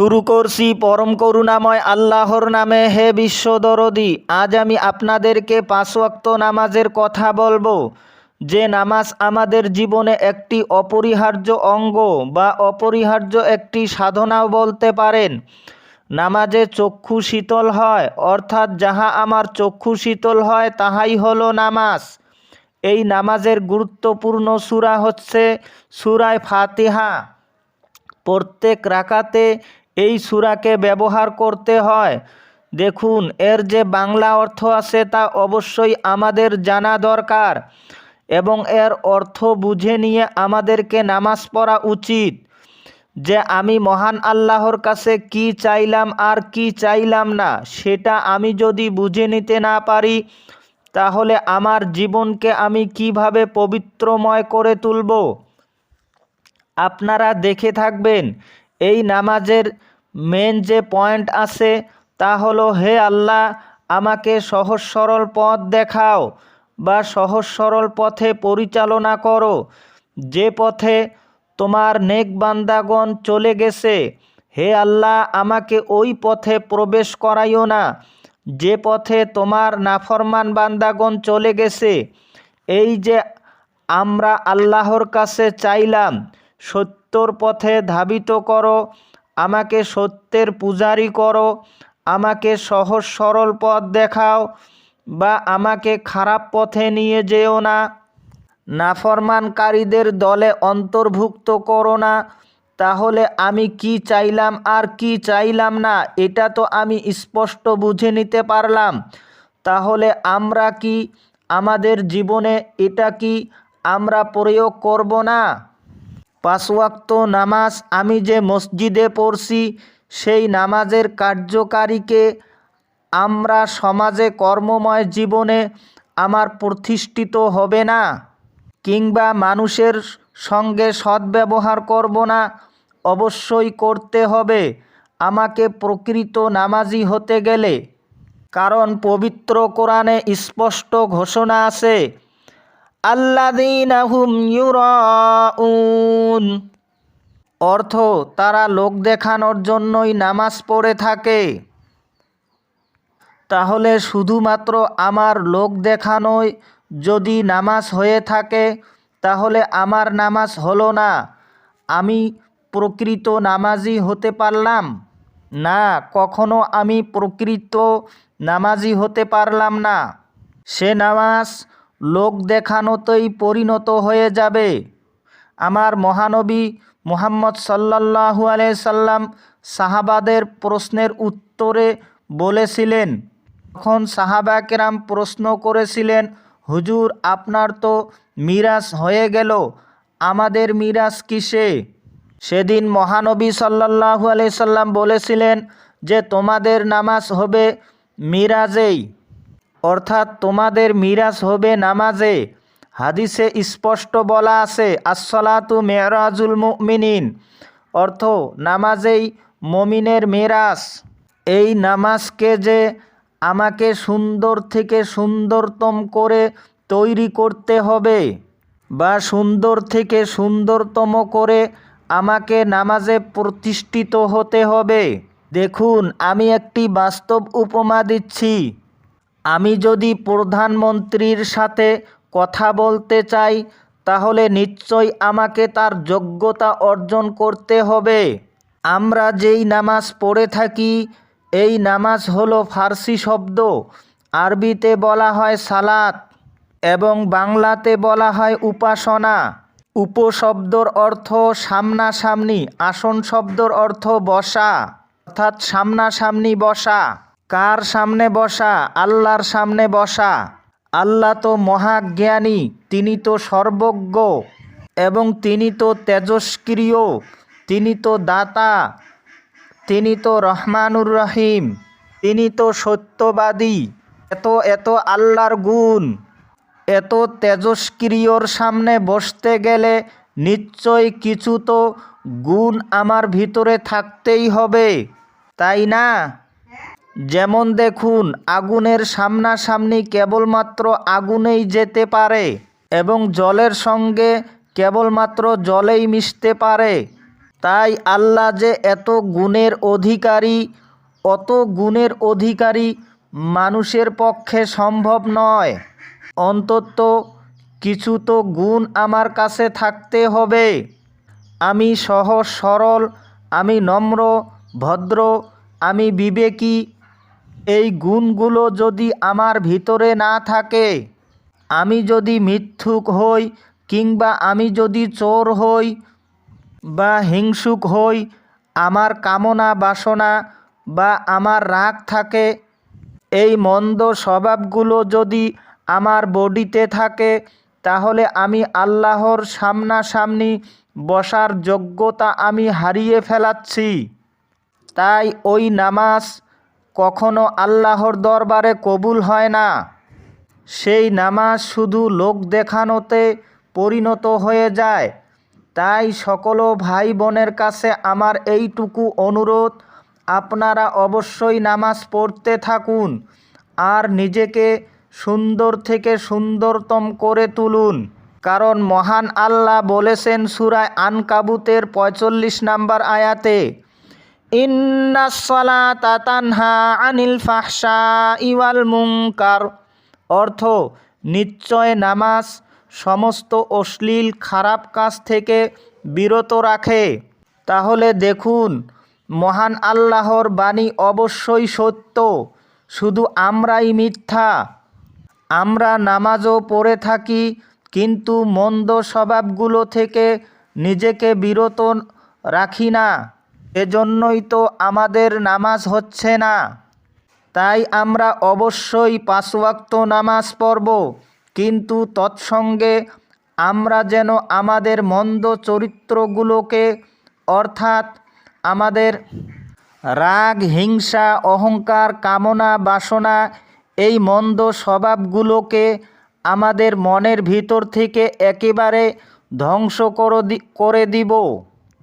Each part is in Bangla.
শুরু করছি পরম করুণাময় আল্লাহর নামে। হে বিশ্বদরদি আজ আমি আপনাদেরকে পাঁচ ওয়াক্ত নামাজের কথা বলব। যে নামাজ আমাদের জীবনে একটি অপরিহার্য অঙ্গ বা অপরিহার্য একটি সাধনাও বলতে পারেন। নামাজে চক্ষু শীতল হয়, অর্থাৎ যাহা আমার চক্ষু শীতল হয়, তাহাই হলো নামাজ। এই নামাজের গুরুত্বপূর্ণ সূরা হচ্ছে সুরায় ফাতিহা। প্রত্যেক রাকাতে এই সূরাকে ব্যবহার করতে হয়। দেখুন, এর যে বাংলা অর্থ আছে তা অবশ্যই আমাদের জানা দরকার এবং এর অর্থ বুঝে নিয়ে আমাদেরকে নামাজ পড়া উচিত। যে আমি মহান আল্লাহর কাছে কি চাইলাম আর কি চাইলাম না, সেটা আমি যদি বুঝে নিতে না পারি, তাহলে আমার জীবনকে আমি কীভাবে পবিত্রময় করে তুলব? আপনারা দেখে থাকবেন এই নামাজের মেন যে পয়েন্ট আছে তা হলো, হে আল্লাহ, আমাকে সহজ সরল পথ দেখাও বা সহজ সরল পথে পরিচালনা করো। যে পথে তোমার নেক বান্দাগণ চলে গেছে, হে আল্লাহ, আমাকে ওই পথে প্রবেশ করাইও না। যে পথে তোমার নাফরমান বান্দাগণ চলে গেছে, এই যে আমরা আল্লাহর কাছে চাইলাম সত্যর পথে ধাবিত করো, আমাকে সত্যের পূজারি করো, আমাকে সহজ সরল পথ দেখাও, বা আমাকে খারাপ পথে নিয়ে যেও না। নাফরমানকারীদের দলে অন্তর্ভুক্ত করো না, তাহলে আমি কি চাইলাম আর কি চাইলাম না, এটা তো আমি স্পষ্ট বুঝে নিতে পারলাম। তাহলে আমরা কি, আমাদের জীবনে এটা কি, আমরা প্রয়োগ করব না? পাঁচ ওয়াক্ত নামাজ আমি যে মসজিদে পড়ছি, সেই নামাজের কার্যকারীকে আমরা সমাজে কর্মময় জীবনে আমার প্রতিষ্ঠিত হবে না কিংবা মানুষের সঙ্গে সদ্ব্যবহার করব না, অবশ্যই করতে হবে। আমাকে প্রকৃত নামাজি হতে গেলে। কারণ পবিত্র কোরআনে স্পষ্ট ঘোষণা আছে আল্লাদিনাহুম ইউরাউন। অর্থ, তারা লোক দেখানোর জন্যই নামাজ পড়ে থাকে। তাহলে শুধুমাত্র আমার লোক দেখানোই যদি নামাজ হয়ে থাকে, তাহলে আমার নামাজ হলো না। আমি প্রকৃত নামাজি হতে পারলাম? না, কখনো আমি প্রকৃত নামাজি হতে পারলাম না। সে নামাজ লোক দেখানোতেই পরিণত হয়ে যাবে। আমার মহানবী মোহাম্মদ আলাইহি সাল্লাম সাহাবাদের প্রশ্নের উত্তরে বলেছিলেন তখন সাহাবা কেরাম প্রশ্ন করেছিলেন, হুজুর, আপনার তো মিরাজ হয়ে গেল, আমাদের মিরাজ কিসে? সেদিন মহানবী আলাইহি সাল্লাম বলেছিলেন যে, তোমাদের নামাজ হবে মিরাজেই। অর্থাৎ তোমাদের মিরাজ হবে নামাজে। হাদিসে স্পষ্ট বলা আছে, আসসালাতু মেরাজুল মুমিনিন। অর্থ, নামাজেই মমিনের মেরাজ। এই নামাজকে যে আমাকে সুন্দর থেকে সুন্দরতম করে তৈরি করতে হবে বা সুন্দর থেকে সুন্দরতম করে আমাকে নামাজে প্রতিষ্ঠিত হতে হবে। দেখুন, আমি একটি বাস্তব উপমা দিচ্ছি। আমি যদি প্রধানমন্ত্রীর সাথে কথা বলতে চাই, তাহলে নিশ্চয় আমাকে তার যোগ্যতা অর্জন করতে হবে। আমরা যেই নামাজ পড়ে থাকি, এই নামাজ হলো ফার্সি শব্দ। আরবিতে বলা হয় সালাত এবং বাংলাতে বলা হয় উপাসনা। উপশব্দর অর্থ সামনাসামনি, আসন শব্দর অর্থ বসা, অর্থাৎ সামনাসামনি বসা। কার সামনে বসা? আল্লাহর সামনে বসা। আল্লাহ তো মহাজ্ঞানী, তিনি তো সর্বজ্ঞ এবং তিনি তো তেজস্ক্রিয় তিনি তো দাতা, তিনি তো রহমানুর রহিম, তিনি তো সত্যবাদী। এত এত আল্লাহর গুণ, এত তেজস্ক্রিয়র সামনে বসতে গেলে নিশ্চয় কিছু তো গুণ আমার ভিতরে থাকতেই হবে, তাই না? যেমন দেখুন, আগুনের সামনাসামনি কেবলমাত্র আগুনেই যেতে পারে এবং জলের সঙ্গে কেবলমাত্র জলেই মিশতে পারে। তাই আল্লাহ যে এত গুণের অধিকারী, অত গুণের অধিকারী মানুষের পক্ষে সম্ভব নয়। অন্তত কিছু তো গুণ আমার কাছে থাকতে হবে। আমি সহজ সরল, আমি নম্র, ভদ্র, আমি বিবেকী এই গুণগুলো যদি আমার ভিতরে না থাকে, আমি যদি মিথ্যুক হই কিংবা আমি যদি চোর হই বা হিংসুক হই, আমার কামনা, বাসনা বা আমার রাগ থাকে, এই মন্দ স্বভাবগুলো যদি আমার বডিতে থাকে, তাহলে আমি আল্লাহর সামনাসামনি বসার যোগ্যতা আমি হারিয়ে ফেলাচ্ছি। তাই ওই নামাজ কখনো আল্লাহর দরবারে কবুল হয় না। সেই নামাজ শুধু লোক দেখানোতে পরিণত হয়ে যায়। তাই সকল ভাই বোনের কাছে আমার এইটুকু অনুরোধ, আপনারা অবশ্যই নামাজ পড়তে থাকুন আর নিজেকে সুন্দর থেকে সুন্দরতম করে তুলুন। কারণ মহান আল্লাহ বলেছেন সুরায় আনকাবুতের পঁয়চল্লিশ নাম্বার আয়াতে আনিল ইওয়াল মুঙ্কার অর্থ, নিশ্চয় নামাজ সমস্ত অশ্লীল খারাপ কাজ থেকে বিরত রাখে। তাহলে দেখুন, মহান আল্লাহর বাণী অবশ্যই সত্য, শুধু আমরাই মিথ্যা। আমরা নামাজও পড়ে থাকি, কিন্তু মন্দ স্বভাবগুলো থেকে নিজেকে বিরত রাখি না। এজন্যই তো আমাদের নামাজ হচ্ছে না। তাই আমরা অবশ্যই পাঁচ ওয়াক্ত নামাজ পড়ব। কিন্তু তৎসঙ্গে আমরা যেন আমাদের মন্দ চরিত্রগুলোকে, অর্থাৎ আমাদের রাগ, হিংসা, অহংকার, কামনা, বাসনা, এই মন্দ স্বভাবগুলোকে আমাদের মনের ভিতর থেকে একেবারে ধ্বংস করে দিব।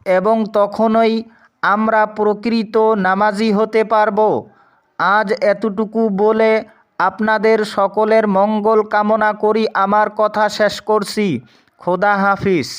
এবং তখনই আমরা প্রকৃত নামাজি হতে পারব। আজ এতটুকু বলে আপনাদের সকলের মঙ্গল কামনা করি। আমার কথা শেষ করছি। খোদা হাফিজ।